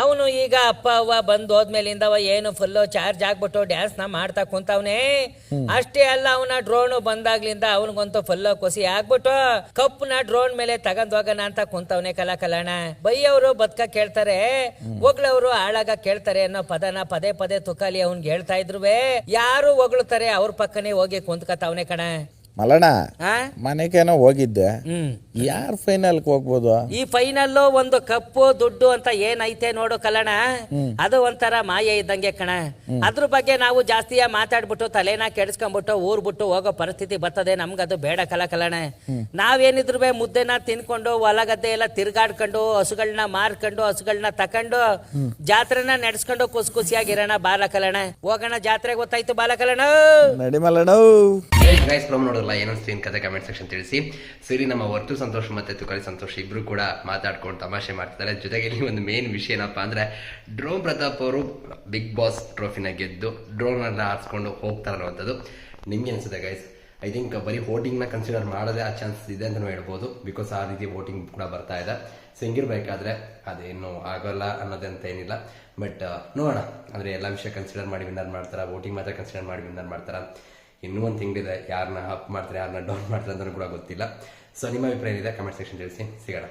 ಅವನು ಈಗ ಅಪ್ಪ ಅವ್ವ ಬಂದು ಹೋದ್ಮೇಲಿಂದ ಅವ ಏನು ಫುಲ್ಲು ಚಾರ್ಜ್ ಆಗ್ಬಿಟ್ಟು ಡ್ಯಾನ್ಸ್ನ ಮಾಡ್ತಾ ಕುಂತವ್ನೆ. ಅಷ್ಟೇ ಅಲ್ಲ ಅವನ ಡ್ರೋನ್ ಬಂದಾಗ್ಲಿಂದ ಅವನಿಗಂತೂ ಫುಲ್ ಕುಸಿ ಆಗ್ಬಿಟ್ಟು ಕಪ್ಪನ ಡ್ರೋನ್ ಮೇಲೆ ತಗೊಂಡ್ ಹೋಗೋಣ ಅಂತ ಕುಂತವ್ನೆ ಕಲಾ ಕಲಾಣ. ಬೈಯವರು ಬದುಕ ಕೇಳ್ತಾರೆ. ಒಗ್ಳವರು ಹಾಳಾಗ ಕೇಳ್ತಾರೆ ಅನ್ನೋ ಪದನ ಪದೇ ಪದೇ ತುಕಾಲಿ ಅವ್ನ್ಗೆ ಹೇಳ್ತಾ ಇದ್ರುವೆ. ಯಾರು ಹೊಗಳ್ತಾರೆ ಅವ್ರ ಪಕ್ಕನೇ ಹೋಗಿ ಕುಂತ್ಕತಾವ್ನೆ ಕಣ. ಮಲಣ ಮನೆಗೇನೋ ಹೋಗಿದ್ದೆ. ಹ್ಮ್. ಯಾರು ಫೈನಲ್ ಹೋಗ್ಬೋದು? ಈ ಫೈನಲ್ ಒಂದು ಕಪ್ಪು ದುಡ್ಡು ಅಂತ ಏನೈತೆ ನೋಡು ಕಲಣ ಅದು ಒಂಥರ ಮಾಯೆ ಇದ್ದಂಗೆ ಕಣ. ಅದ್ರ ಬಗ್ಗೆ ನಾವು ಜಾಸ್ತಿಯ ಮಾತಾಡ್ಬಿಟ್ಟು ತಲೆನ ಕೆಡಿಸ್ಕೊಂಡ್ಬಿಟ್ಟು ಊರ್ ಬಿಟ್ಟು ಹೋಗೋ ಪರಿಸ್ಥಿತಿ ಬರ್ತದೆ. ನಮ್ಗದು ಬೇಡ ಕಲ ಕಲಣ ನಾವೇನಿದ್ರು ಮುದ್ದೆನ ತಿನ್ಕೊಂಡು ಹೊಲ ಗದ್ದೆ ಎಲ್ಲ ತಿರ್ಗಾಡ್ಕೊಂಡು ಹಸುಗಳನ್ನ ಮಾರ್ಕೊಂಡು ಹಸುಗಳನ್ನ ತಕೊಂಡು ಜಾತ್ರೆನ ನಡೆಸ್ಕೊಂಡು ಖುಷಿ ಖುಷಿಯಾಗಿರೋಣ ಬಾಲ ಕಲಣ ಹೋಗೋಣ ಜಾತ್ರೆಗೆ ಗೊತ್ತಾಯ್ತು ಬಾಲ ಕಲಣ ನಡಿ ಮಲಣ ಗೈಸ್ ಪ್ರೋಮ್ ನೋಡೋಲ್ಲ ಏನೋ ಸ್ಕ್ರೀನ್ ಕತೆ ಕಮೆಂಟ್ ಸೆಕ್ಷನ್ ತಿಳಿಸಿ. ಸರಿ, ನಮ್ಮ ವರ್ತು ಸಂತೋಷ ಮತ್ತೆ ತುಕಾಲಿ ಸಂತೋಷ ಇಬ್ರು ಕೂಡ ಮಾತಾಡ್ಕೊಂಡು ತಮಾಷೆ ಮಾಡ್ತಿದ್ದಾರೆ. ಜೊತೆಗೆ ಇಲ್ಲಿ ಒಂದು ಮೇನ್ ವಿಷಯ ಏನಪ್ಪ ಅಂದ್ರೆ, ಡ್ರೋನ್ ಪ್ರತಾಪ್ ಅವರು ಬಿಗ್ ಬಾಸ್ ಟ್ರೋಫಿನ ಗೆದ್ದು ಡ್ರೋನ್ ಅನ್ನ ಆರಿಸ್ಕೊಂಡು ಹೋಗ್ತಾರೆ ಅನ್ನುವಂಥದ್ದು ನಿಮ್ಗೆ ಅನ್ಸುತ್ತೆ ಗೈಸ್ ಐ ಥಿಂಕ್ ಬರೀ ನ ಕನ್ಸಿಡರ್ ಮಾಡೋದೇ ಆ ಚಾನ್ಸಸ್ ಇದೆ ಅಂತಲೂ ಹೇಳ್ಬೋದು. ಬಿಕಾಸ್ ಆ ರೀತಿ ವೋಟಿಂಗ್ ಕೂಡ ಬರ್ತಾ ಇದೆ. ಸೊ ಹಿಂಗಿರ್ಬೇಕಾದ್ರೆ, ಅದೇನು ಆಗೋಲ್ಲ ಅನ್ನೋದಂತ ಏನಿಲ್ಲ. ಬಟ್ ನೋಡೋಣ. ಅಂದ್ರೆ ಎಲ್ಲ ವಿಷಯ ಕನ್ಸಿಡರ್ ಮಾಡಿ ವಿನ್ನರ್ ಮಾಡ್ತಾರೆ? ವೋಟಿಂಗ್ ಮಾತ್ರ ಕನ್ಸಿಡರ್ ಮಾಡಿ ವಿನ್ನರ್ ಮಾಡ್ತಾರ? ಇನ್ನೂ ಒಂದು ತಿಂಗಳಿದೆ. ಯಾರನ್ನ ಅಪ್ ಮಾಡ್ತಾರೆ ಯಾರನ್ನ ಡೌನ್ ಮಾಡ್ತಾರೆ ಅಂತ ಕೂಡ ಗೊತ್ತಿಲ್ಲ. ಸೊ ನಿಮ್ಮ ಅಭಿಪ್ರಾಯ ಏನಿದೆ? ಕಮೆಂಟ್ ಸೆಕ್ಷನ್ ತಿಳಿಸಿ. ಸಿಗೋಣ.